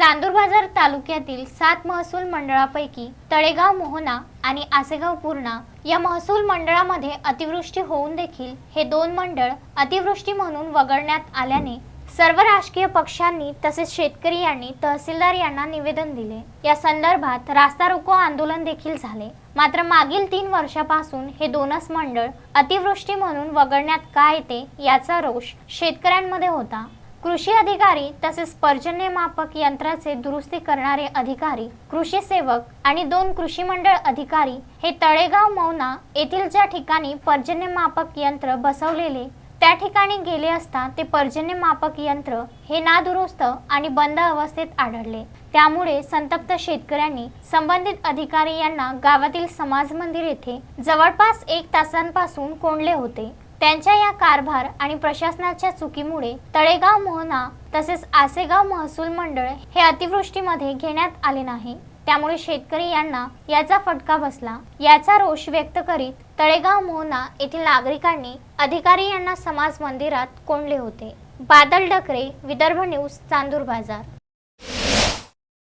चांदूर बाजार तालुक्यातील सात महसूल मंडळापैकी तळेगाव मोहना आणि आसेगाव पूर्णा या महसूल मंडळामध्ये अतिवृष्टी होऊन देखील हे दोन मंडळ अतिवृष्टी म्हणून वगळण्यात आल्याने सर्व राजकीय पक्षांनी तसेच शेतकरी यांनी तहसीलदार यांना निवेदन दिले. या संदर्भात रास्ता रोको आंदोलन देखील झाले. मात्र मागील तीन वर्षापासून हे दोनच मंडळ अतिवृष्टी म्हणून वगळण्यात का येते याचा रोष शेतकऱ्यांमध्ये होता. कृषी अधिकारी तसेच पर्जन्यमापक यंत्राचे दुरुस्ती करणारे अधिकारी कृषी सेवक आणि दोन कृषी मंडळ अधिकारी हे तळेगाव मौना येथील ज्या ठिकाणी पर्जन्यमापक यंत्र बसवलेले त्या ठिकाणी गेले असता ते पर्जन्यमापक यंत्र हे नादुरुस्त आणि बंद अवस्थेत आढळले. त्यामुळे संतप्त शेतकऱ्यांनी संबंधित अधिकारी यांना गावातील समाज मंदिर येथे जवळपास एक तासांपासून कोंडले होते. त्यांच्या या कारभार आणि प्रशासनाच्या चुकीमुळे तळेगाव मोहना तसेच आसेगाव महसूल मंडळ हे अतिवृष्टीमध्ये घेण्यात आले नाही. त्यामुळे शेतकरी यांना याचा फटका बसला. याचा रोष व्यक्त करीत तळेगाव मोहना येथील नागरिकांनी अधिकारी यांना समाज मंदिरात कोंडले होते. बादल डकरे विदर्भ न्यूज चांदूर बाजार.